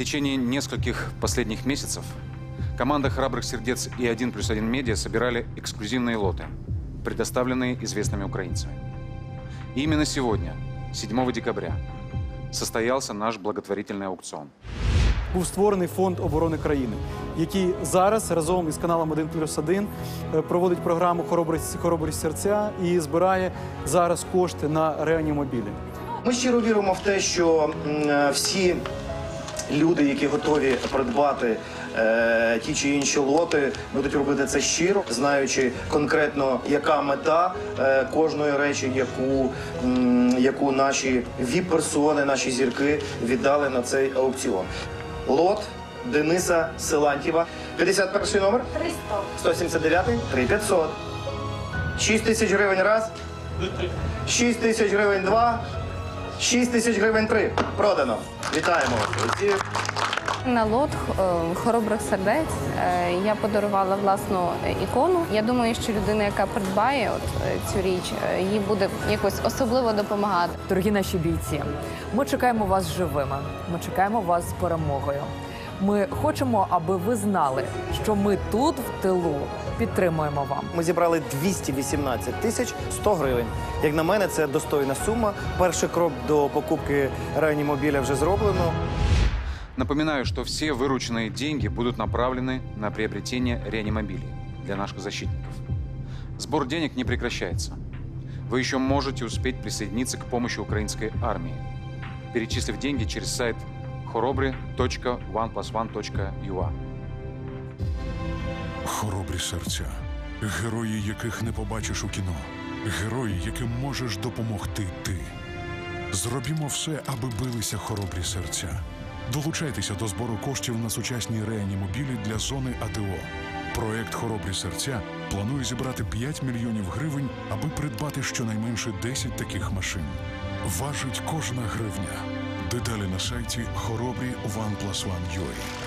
течение нескольких последних месяцев команда «Храбрых сердец» и «1 плюс 1 медиа» собирали эксклюзивные лоты, предоставленные известными украинцами. И именно сегодня, 7 декабря, состоялся наш благотворительный аукцион. був створений фонд оборони країни, який зараз разом із каналом 1 плюс 1 проводить програму Хоробрість, Хоробрість серця і збирає зараз кошти на реанімобілі. Ми щиро віримо в те, що м, е, всі люди, які готові придбати е, ті чи інші лоти, будуть робити це щиро, знаючи конкретно, яка мета е, кожної речі, яку, м, яку наші віп-персони, наші зірки віддали на цей аукціон. Лот Дениса Силантьєва. 51 номер. 300. 179, 3500. 6 тисяч гривень раз. 6 тисяч гривень два. 6 тисяч гривень три. Продано. Вітаємо вас. На лот е, хоробрих сердець е, я подарувала власну ікону. Я думаю, що людина, яка придбає от е, цю річ, е, їй буде якось особливо допомагати. Дорогі наші бійці, ми чекаємо вас живими. Ми чекаємо вас з перемогою. Ми хочемо, аби ви знали, що ми тут в тилу підтримуємо вам. Ми зібрали 218 тисяч 100 гривень. Як на мене, це достойна сума. Перший крок до покупки реанімобіля вже зроблено. Напоминаю, что все вырученные деньги будут направлены на приобретение реанимобилей для наших защитников. Сбор денег не прекращается. Вы еще можете успеть присоединиться к помощи украинской армии, перечислив деньги через сайт chorobry.oneplusone.ua. Хоробрі серця, герої, яких не побачиш у кіно, герої, яким можеш допомогти ти. Зробімо все, аби билися хоробрі серця. Долучайтеся до збору коштів на сучасні реанімобілі для зони АТО. Проект Хоробрі серця планує зібрати 5 мільйонів гривень, аби придбати щонайменше 10 таких машин. Важить кожна гривня. Деталі на сайті хоробрі OnePlus One UA.